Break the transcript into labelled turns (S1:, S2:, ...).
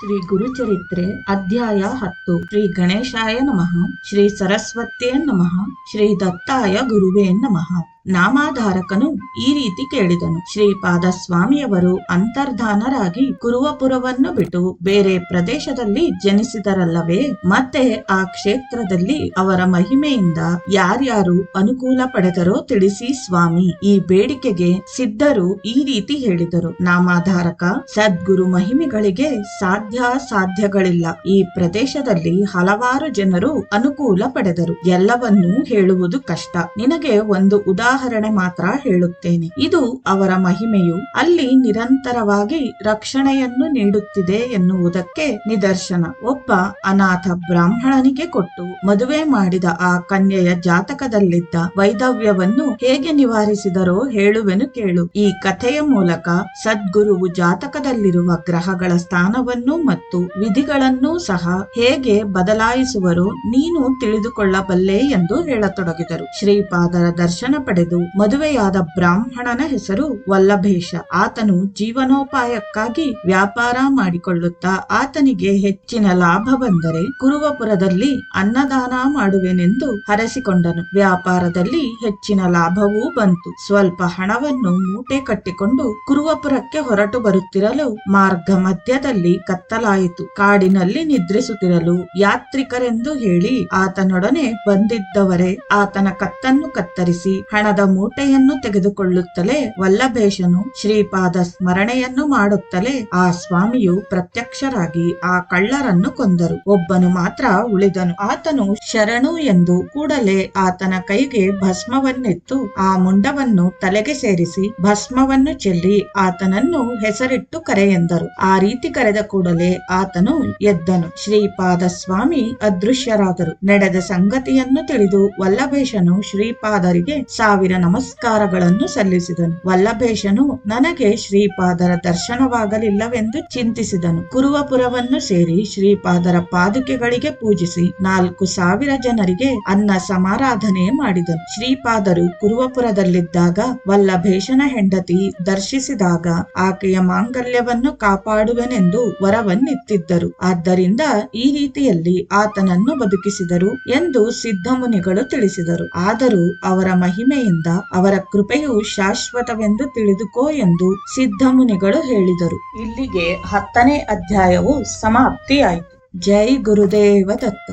S1: ಶ್ರೀ ಗುರುಚರಿತ್ರೆ ಅಧ್ಯಾಯ ಹತ್ತು. ಶ್ರೀ ಗಣೇಶಾಯ ನಮಃ. ಶ್ರೀ ಸರಸ್ವತ್ಯೇ ನಮಃ. ಶ್ರೀ ದತ್ತಾಯ ಗುರುವೇ ನಮಃ. ನಾಮಾಧಾರಕನು ಈ ರೀತಿ ಕೇಳಿದನು. ಶ್ರೀಪಾದ ಸ್ವಾಮಿಯವರು ಅಂತರ್ಧಾನರಾಗಿ ಕುರುವಪುರವನ್ನು ಬಿಟ್ಟು ಬೇರೆ ಪ್ರದೇಶದಲ್ಲಿ ಜನಿಸಿದರಲ್ಲವೇ, ಮತ್ತೆ ಆ ಕ್ಷೇತ್ರದಲ್ಲಿ ಅವರ ಮಹಿಮೆಯಿಂದ ಯಾರ್ಯಾರು ಅನುಕೂಲ ಪಡೆದರೋ ತಿಳಿಸಿ ಸ್ವಾಮಿ. ಈ ಬೇಡಿಕೆಗೆ ಸಿದ್ಧರು ಈ ರೀತಿ ಹೇಳಿದರು. ನಾಮಾಧಾರಕ, ಸದ್ಗುರು ಮಹಿಮೆಗಳಿಗೆ ಸಾಧ್ಯ ಸಾಧ್ಯಗಳಿಲ್ಲ. ಈ ಪ್ರದೇಶದಲ್ಲಿ ಹಲವಾರು ಜನರು ಅನುಕೂಲ ಪಡೆದರು. ಎಲ್ಲವನ್ನೂ ಹೇಳುವುದು ಕಷ್ಟ. ನಿನಗೆ ಒಂದು ಉದಾಹರಣೆ ಮಾತ್ರ ಹೇಳುತ್ತೇನೆ. ಇದು ಅವರ ಮಹಿಮೆಯು ಅಲ್ಲಿ ನಿರಂತರವಾಗಿ ರಕ್ಷಣೆಯನ್ನು ನೀಡುತ್ತಿದೆ ಎನ್ನುವುದಕ್ಕೆ ನಿದರ್ಶನ. ಒಬ್ಬ ಅನಾಥ ಬ್ರಾಹ್ಮಣನಿಗೆ ಕೊಟ್ಟು ಮದುವೆ ಮಾಡಿದ ಆ ಕನ್ಯೆಯ ಜಾತಕದಲ್ಲಿದ್ದ ವೈದವ್ಯವನ್ನು ಹೇಗೆ ನಿವಾರಿಸಿದರೋ ಹೇಳುವೆನು ಕೇಳು. ಈ ಕಥೆಯ ಮೂಲಕ ಸದ್ಗುರುವು ಜಾತಕದಲ್ಲಿರುವ ಗ್ರಹಗಳ ಸ್ಥಾನವನ್ನು ಮತ್ತು ವಿಧಿಗಳನ್ನೂ ಸಹ ಹೇಗೆ ಬದಲಾಯಿಸುವರೋ ನೀನು ತಿಳಿದುಕೊಳ್ಳಬಲ್ಲೆ ಎಂದು ಹೇಳತೊಡಗಿದರು. ಶ್ರೀಪಾದರ ದರ್ಶನ ಪಡೆದು ಮದುವೆಯಾದ ಬ್ರಾಹ್ಮಣನ ಹೆಸರು ವಲ್ಲಭೇಶ. ಆತನು ಜೀವನೋಪಾಯಕ್ಕಾಗಿ ವ್ಯಾಪಾರ ಮಾಡಿಕೊಳ್ಳುತ್ತಾ ಆತನಿಗೆ ಹೆಚ್ಚಿನ ಲಾಭ ಬಂದರೆ ಕುರುವಪುರದಲ್ಲಿ ಅನ್ನದಾನ ಮಾಡುವೆನೆಂದು ಹರಸಿಕೊಂಡನು. ವ್ಯಾಪಾರದಲ್ಲಿ ಹೆಚ್ಚಿನ ಲಾಭವೂ ಬಂತು. ಸ್ವಲ್ಪ ಹಣವನ್ನು ಮೂಟೆ ಕಟ್ಟಿಕೊಂಡು ಕುರುವಪುರಕ್ಕೆ ಹೊರಟು ಬರುತ್ತಿರಲು ಮಾರ್ಗ ಮಧ್ಯದಲ್ಲಿ ಕತ್ತಲಾಯಿತು. ಕಾಡಿನಲ್ಲಿ ನಿದ್ರಿಸುತ್ತಿರಲು ಯಾತ್ರಿಕರೆಂದು ಹೇಳಿ ಆತನೊಡನೆ ಬಂದಿದ್ದವರೇ ಆತನ ಕತ್ತನ್ನು ಕತ್ತರಿಸಿ ಹಣದ ಮೂಟೆಯನ್ನು ತೆಗೆದುಕೊಳ್ಳುತ್ತಲೇ ವಲ್ಲಭೇಶನು ಶ್ರೀಪಾದ ಸ್ಮರಣೆಯನ್ನು ಮಾಡುತ್ತಲೇ ಆ ಸ್ವಾಮಿಯು ಪ್ರತ್ಯಕ್ಷರಾಗಿ ಆ ಕಳ್ಳರನ್ನು ಕೊಂದರು. ಒಬ್ಬನು ಮಾತ್ರ ಉಳಿದನು. ಆತನು ಶರಣು ಎಂದು ಕೂಡಲೇ ಆತನ ಕೈಗೆ ಭಸ್ಮವನ್ನೆತ್ತು ಆ ಮುಂಡವನ್ನು ತಲೆಗೆ ಸೇರಿಸಿ ಭಸ್ಮವನ್ನು ಚೆಲ್ಲಿ ಆತನನ್ನು ಹೆಸರಿಟ್ಟು ಕರೆಯೆಂದರು ಆ ರೀತಿ ಕರೆದ ಕೂಡಲೇ ಆತನು ಎದ್ದನು. ಶ್ರೀಪಾದ ಸ್ವಾಮಿ ಅದೃಶ್ಯರಾದರು. ನಡೆದ ಸಂಗತಿಯನ್ನು ತಿಳಿದು ವಲ್ಲಭೇಶನು ಶ್ರೀಪಾದರಿಗೆ ಸಾವಿರ ನಮಸ್ಕಾರಗಳನ್ನು ಸಲ್ಲಿಸಿದನು. ವಲ್ಲಭೇಶನು, ನನಗೆ ಶ್ರೀಪಾದರ ದರ್ಶನವಾಗಲಿಲ್ಲವೆಂದು ಚಿಂತಿಸಿದನು. ಕುರುವಪುರವನ್ನು ಸೇರಿ ಶ್ರೀಪಾದರ ಪಾದುಕೆಗಳಿಗೆ ಪೂಜಿಸಿ ನಾಲ್ಕು ಸಾವಿರ ಜನರಿಗೆ ಅನ್ನ ಸಮಾರಾಧನೆ ಮಾಡಿದನು. ಶ್ರೀಪಾದರು ಕುರುವಪುರದಲ್ಲಿದ್ದಾಗ ವಲ್ಲಭೇಶನ ಹೆಂಡತಿ ದರ್ಶಿಸಿದಾಗ ಆಕೆಯ ಮಾಂಗಲ್ಯವನ್ನು ಕಾಪಾಡುವೆನೆಂದು ವರವನ್ನಿತ್ತಿದ್ದರು. ಆದ್ದರಿಂದ ಈ ರೀತಿಯಲ್ಲಿ ಆತನನ್ನು ಬದುಕಿಸಿದರು ಎಂದು ಸಿದ್ಧಮುನಿಗಳು ತಿಳಿಸಿದರು. ಆದರೂ ಅವರ ಮಹಿಮೆಯಿಂದ ಅವರ ಕೃಪೆಯು ಶಾಶ್ವತವೆಂದು ತಿಳಿದುಕೋ ಎಂದು ಸಿದ್ಧಮುನಿಗಳು ಹೇಳಿದರು. ಇಲ್ಲಿಗೆ ಹತ್ತನೇ ಅಧ್ಯಾಯವು ಸಮಾಪ್ತಿಯಾಯಿತು. ಜೈ ಗುರುದೇವ ದತ್ತ.